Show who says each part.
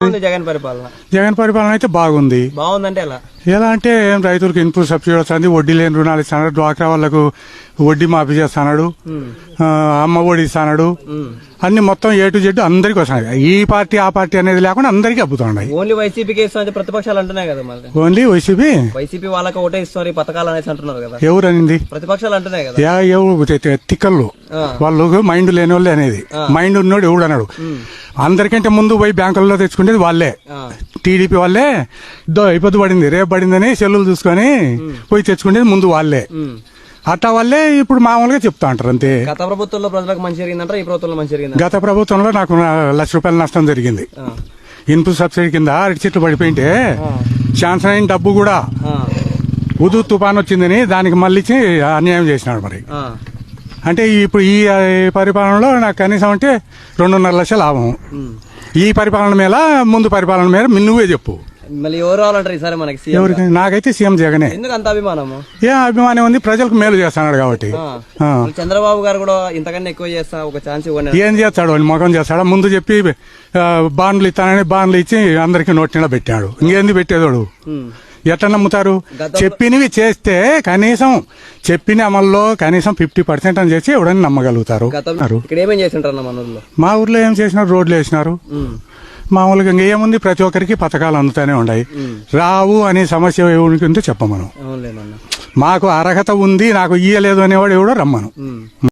Speaker 1: జగన్ పరిపాలన.
Speaker 2: జగన్ పరిపాలన అయితే బాగుంది.
Speaker 1: బాగుందంటే ఎలా?
Speaker 2: ఎలా అంటే ఏం రైతులకు ఇన్పుట్ సబ్సిడీ వస్తుంది వడ్డీ లేని రుణాలు ఇస్తున్నాడు డ్వాక్రా వాళ్ళకు వడ్డీ మాఫీ చేస్తున్నాడు ఆ, అమ్మ ఒడి ఇస్తున్నాడు. అన్ని మొత్తం ఏ టు జెడ్ అందరికి వస్తున్నాయి. ఈ పార్టీ ఆ పార్టీ అనేది లేకుండా అందరికీ అబ్బుతున్నాయి
Speaker 1: ఓన్లీ వైసీపీకి ఇస్తామని ప్రతిపక్షాలు అంటున్నాయి కదా మళ్ళీ.
Speaker 2: Only YCP?
Speaker 1: వైసీపీ వాళ్ళకి ఓటే ఇస్తారు ఈ పథకాలు అనేసి అంటున్నారు కదా.
Speaker 2: ఎవరు అనింది
Speaker 1: ప్రతిపక్షాలు అంటున్నాయి కదా.
Speaker 2: ఎవరు? తిక్కళ్ళు. వాళ్ళు మైండ్ లేని వాళ్ళు అనేది మైండ్ ఉన్నోడు ఎవడు అన్నాడు అందరికంటే ముందు పోయి బ్యాంకులలో తెచ్చుకునేది వాళ్ళే. టీడీపీ వాళ్ళే. దో ఇబ్బంది పడింది. రేపు పడిందని సెల్లులు చూసుకొని పోయి తెచ్చుకునేది ముందు వాళ్ళే. అట్టా వాళ్ళే ఇప్పుడు మామూలుగా చెప్తా అంటారు అంతే.
Speaker 1: గత ప్రభుత్వంలో ప్రజలకు మంచి జరిగిందంటారా? ఈ ప్రభుత్వంలో మంచి జరిగిందా?
Speaker 2: గత ప్రభుత్వంలో నాకు లక్ష రూపాయల నష్టం జరిగింది. ఇన్పుట్ సబ్సిడీ కింద అరటి చెట్లు పడిపోయింటే ఛాన్స్ అయిన డబ్బు కూడా ఉదు తుఫాన్ వచ్చిందని దానికి మళ్ళీ అన్యాయం చేసినాడు మరి. అంటే ఇప్పుడు ఈ పరిపాలనలో నాకు కనీసం అంటే రెండున్నర లక్షల లాభం. ఈ పరిపాలన మీద ముందు పరిపాలన మీద మీ నువ్వే చెప్పు.
Speaker 1: మళ్ళీ ఎవరు రావాలంటారు ఈసారి మనకి సీఎం
Speaker 2: ఎవరికి నాకైతే సీఎం జగనే.
Speaker 1: ఎందుకు అంత అభిమానము?
Speaker 2: ఏ అభిమానం ఉంది? ప్రజలకు మేలు చేస్తున్నాడు కాబట్టి.
Speaker 1: ఆ. చంద్రబాబు గారు కూడా ఇంతకన్నా ఎక్కువ చేస్తా ఒక ఛాన్స్ ఇవ్వండి
Speaker 2: ఏం చేస్తాడు? ముఖం చేస్తాడా? ముందు చెప్పి ఆ, బాండ్లు ఇస్తానని బాండ్లు ఇచ్చి అందరికి నోటిన పెట్టాడు. ఇంకేంది పెట్టేదోడు?
Speaker 1: ఉమ్.
Speaker 2: ఎట్లా నమ్ముతారు?
Speaker 1: గతంలో-
Speaker 2: చెప్పినవి చేస్తే కనీసం చెప్పిన అమల్లో కనీసం ఫిఫ్టీ పర్సెంట్ అని చేసి ఎవడని నమ్మగలుగుతారు.
Speaker 1: గతం ఇక్కడ ఏమేం చేసింటారు మన ఊర్లో?
Speaker 2: మా ఊర్లో ఏం చేసినారు? రోడ్లు వేసినారు.
Speaker 1: ఉమ్.
Speaker 2: మామూలుగా ఇంకా ఏముంది? ప్రతి ఒక్కరికి పథకాలు అందుతానే ఉన్నాయి రావు అనే సమస్య ఎవరికి ఉందో చెప్పమను మాకు అర్హత ఉంది నాకు ఇయ్యలేదు అనేవాడు ఎవడో రమ్మను.